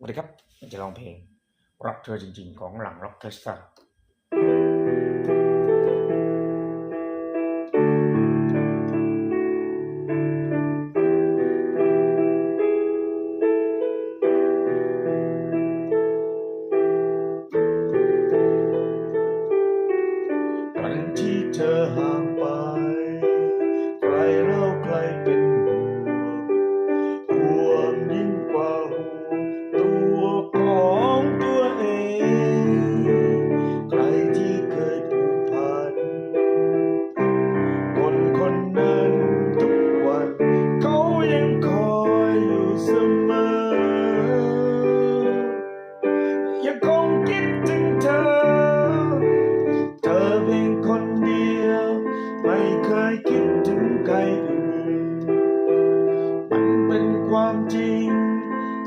สวัสดีครับจะร้องเพลงรักเธอจริง ๆ ของหลังร็อกเทสตาวันที่เธอหา เคยคิดถึงใครอื่นมันเป็นความจริง